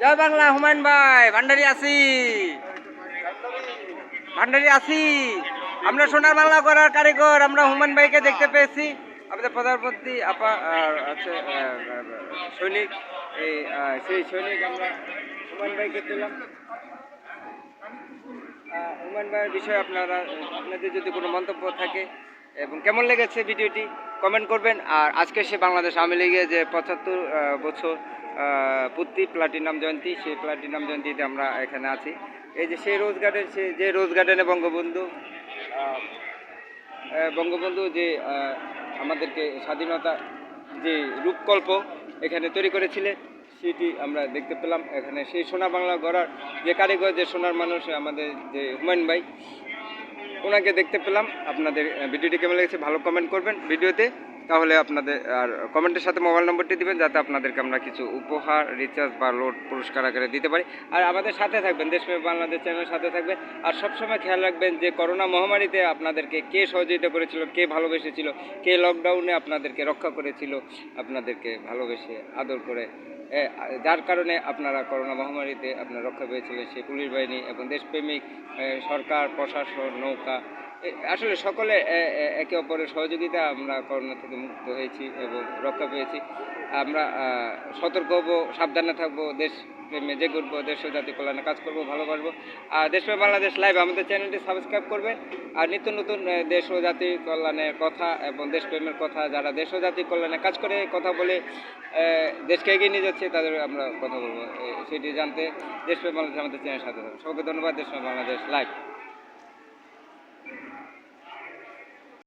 জয় বাংলা, হুমায়ুন ভাই, ভান্ডারি আছি ভান্ডারি আছি আমরা সোনার বাংলা করার কারিগর, আমরা হুমায়ুন ভাইকে দেখতে পেয়েছি। আমাদের প্রধানমন্ত্রী, আপা আছে সৈনিক। এই সেই সৈনিক আমরা হুমায়ুন ভাইকে হুমায়ুন ভাইয়ের বিষয়ে আপনারা, আপনাদের যদি কোনো মন্তব্য থাকে এবং কেমন লেগেছে ভিডিওটি কমেন্ট করবেন। আর আজকে সে বাংলাদেশ আওয়ামী লীগে যে পঁচাত্তর বছর পূর্তি প্লাটিনাম জয়ন্তী, সেই প্লাটিনাম জয়ন্তীতে আমরা এখানে আছি। এই যে সেই রোজ গার্ডেন, সে যে রোজ গার্ডেনে বঙ্গবন্ধু বঙ্গবন্ধু যে আমাদেরকে স্বাধীনতা যে রূপকল্প এখানে তৈরি করেছিলেন সেটি আমরা দেখতে পেলাম। এখানে সেই সোনা বাংলা গড়ার যে কারিগর, যে সোনার মানুষ আমাদের যে হুমায়ুন ভাই, ওনাকে দেখতে পেলাম। আপনাদের ভিডিওটি কেমন লেগেছে ভালো কমেন্ট করবেন। ভিডিওতে তাহলে আপনাদের, আর কমেন্টের সাথে মোবাইল নম্বরটি দিবেন, যাতে আপনাদেরকে আমরা কিছু উপহার রিচার্জ বা লোড পুরস্কার আকারে দিতে পারি। আর আমাদের সাথে থাকবেন, দেশপ্রেম বাংলাদেশ চ্যানেলের সাথে থাকবেন। আর সবসময় খেয়াল রাখবেন যে, করোনা মহামারীতে আপনাদেরকে কে সহযোগিতা করেছিল, কে ভালোবেসেছিল, কে লকডাউনে আপনাদেরকে রক্ষা করেছিল, আপনাদেরকে ভালোবেসে, আদর করে যার কারণে আপনারা করোনা মহামারীতে আপনারা রক্ষা পেয়েছিলেন সেই পুলিশ বাহিনী এবং দেশপ্রেমিক সরকার, প্রশাসন, নৌকা আসলে সকলে একে অপরের সহযোগিতা আমরা করোনা থেকে মুক্ত হয়েছি এবং রক্ষা পেয়েছি। আমরা সতর্ক হব, সাবধানে থাকব দেশ প্রেমে যে করব দেশ জাতি কল্যাণে কাজ করব, ভালোবাসবো। আর দেশপ্রেম বাংলাদেশ লাইভ আমাদের চ্যানেলটি সাবস্ক্রাইব করবেন। আর নিত্য নতুন দেশ ও জাতি কল্যাণের কথা এবং দেশপ্রেমের কথা, যারা দেশ ও জাতি কল্যাণে কাজ করে কথা বলে দেশকে এগিয়ে নিয়ে যাচ্ছে, তাদের আমরা কথা বলব। সেটি জানতে দেশপ্রেম বাংলাদেশ আমাদের চ্যানেল সাথে সবাইকে ধন্যবাদ, দেশপ্রেম বাংলাদেশ লাইভ।